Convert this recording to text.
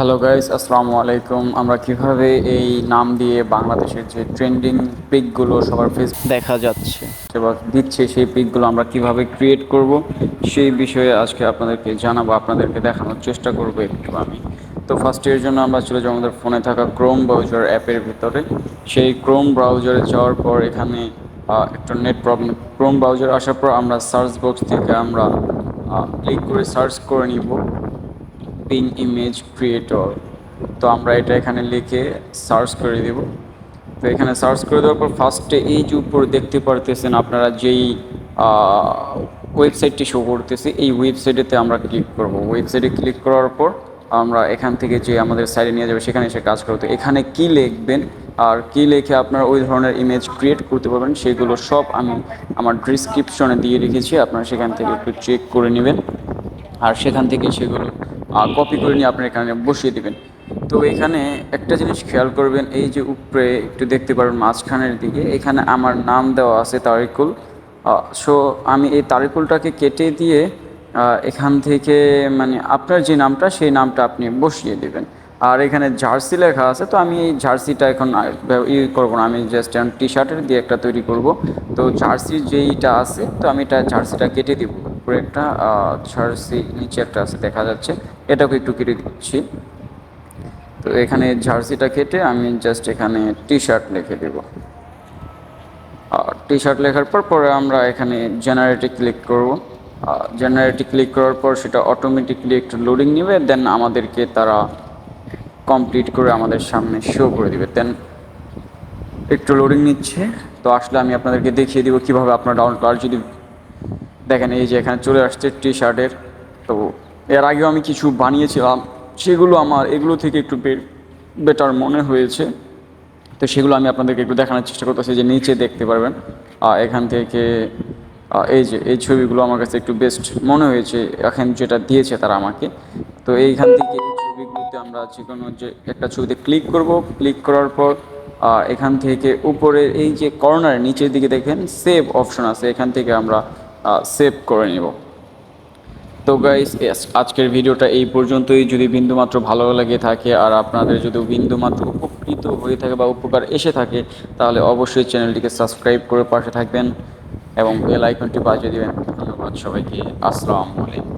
Hello guys আসসালামু আলাইকুম আমরা কীভাবে এই নাম দিয়ে বাংলাদেশের যে ট্রেন্ডিং পিকগুলো সবার ফেস দেখা যাচ্ছে। বা দিচ্ছে সেই পিকগুলো আমরা কীভাবে ক্রিয়েট করব সেই বিষয়ে আজকে আপনাদেরকে জানাব আপনাদেরকে দেখানোর চেষ্টা করব একটু আমি। তো ফার্স্ট এর জন্য আমরা চলে যাব আমাদের ফোনে থাকা ক্রোম ব্রাউজার অ্যাপের ভিতরে। সেই ক্রোম ব্রাউজারে যাওয়ার পর এখানে একটু নেট প্রবলেম ক্রোম ব্রাউজার আসার পর আমরা সার্চ বক্স থেকে আমরা ক্লিক করে সার্চ করে নিব। পিন ইমেজ ক্রিয়েটর তো আমরা এটা এখানে লিখে সার্চ করে দেব। তো এখানে সার্চ করে দেওয়ার পর ফার্স্টে এই যে উপর দেখতে পারতেছেন আপনারা যেই ওয়েবসাইটটি শো করতেছে, এই ওয়েবসাইটেতে আমরা ক্লিক করব। ওয়েবসাইটে ক্লিক করার পর আমরা এখান থেকে যে আমাদের সাইডে নিয়ে যাবে, সেখানে এসে কাজ করতে। এখানে কি লিখবেন আর কি লিখে আপনারা ওই ধরনের ইমেজ ক্রিয়েট করতে পারবেন, সেগুলো সব আমি আমার ডিসক্রিপশনে দিয়ে রেখেছি। আপনারা সেখান থেকে একটু চেক করে নেবেন। আর সেখান থেকে সেগুলো কপি করে নিয়ে আপনার এখানে বসিয়ে দেবেন। তো এখানে একটা জিনিস খেয়াল করবেন, এই যে উপরে একটু দেখতে পারবেন মাঝখানের দিকে, এখানে আমার নাম দেওয়া আছে তারিকুল। সো আমি এই তারিকুলটাকে কেটে দিয়ে এখান থেকে মানে আপনার যে নামটা, সেই নামটা আপনি বসিয়ে দেবেন। আর এখানে জার্সি লেখা আছে, তো আমি এই জার্সিটা এখন ই করব না, আমি জাস্ট টি শার্টের দিয়ে একটা তৈরি করব। তো জার্সির যেইটা আছে, তো আমি এটা জার্সিটা কেটে দিব। উপরে একটা জার্সি, নিচে একটা আছে, দেখা যাচ্ছে। এটাকে একটু কেটে দিচ্ছি। তো এখানে জার্সিটা কেটে আমি জাস্ট এখানে টি শার্ট লিখে দেব। আর টি শার্ট লেখার পর পরে আমরা এখানে জেনারেটে ক্লিক করব। জেনারেটে ক্লিক করার পর সেটা অটোমেটিকলি একটু লোডিং নেবে দেন আমাদেরকে তারা কমপ্লিট করে আমাদের সামনে শো করে দিবে। দেন একটু লোডিং নিচ্ছে। তো আসলে আমি আপনাদেরকে দেখিয়ে দিব কীভাবে আপনার ডাউনলোড আর যদি দেখেন এই যে এখানে চলে আসছে টি শার্টের তো এর আগেও আমি কিছু বানিয়েছিলাম, সেগুলো আমার, এগুলো থেকে একটু বেটার মনে হয়েছে। তো সেগুলো আমি আপনাদেরকে একটু দেখানোর চেষ্টা করতেছি যে নিচে দেখতে পারবেন। এখান থেকে এই যে, এই ছবিগুলো আমার কাছে একটু বেস্ট মনে হয়েছে, এখন যেটা দিয়েছে তারা আমাকে। তো এইখান থেকে এই ছবিগুলোতে আমরা যে কোনো যে একটা ছবিতে ক্লিক করব ক্লিক করার পর এখান থেকে উপরে এই যে কর্নার নিচের দিকে দেখেন সেভ অপশন আছে, এখান থেকে আমরা সেভ করে নেব। তো গাইস আজকের ভিডিওটা এই পর্যন্তই। যদি বিন্দুমাত্র ভালো লাগে থাকে আর আপনাদের যদি বিন্দুমাত্র উপকৃত হয়ে থাকে বা উপকার এসে থাকে, তাহলে অবশ্যই চ্যানেলটিকে সাবস্ক্রাইব করে পাশে থাকবেন এবং বেল আইকনটি বাজিয়ে দেবেন। ধন্যবাদ সবাইকে। আসসালামু আলাইকুম।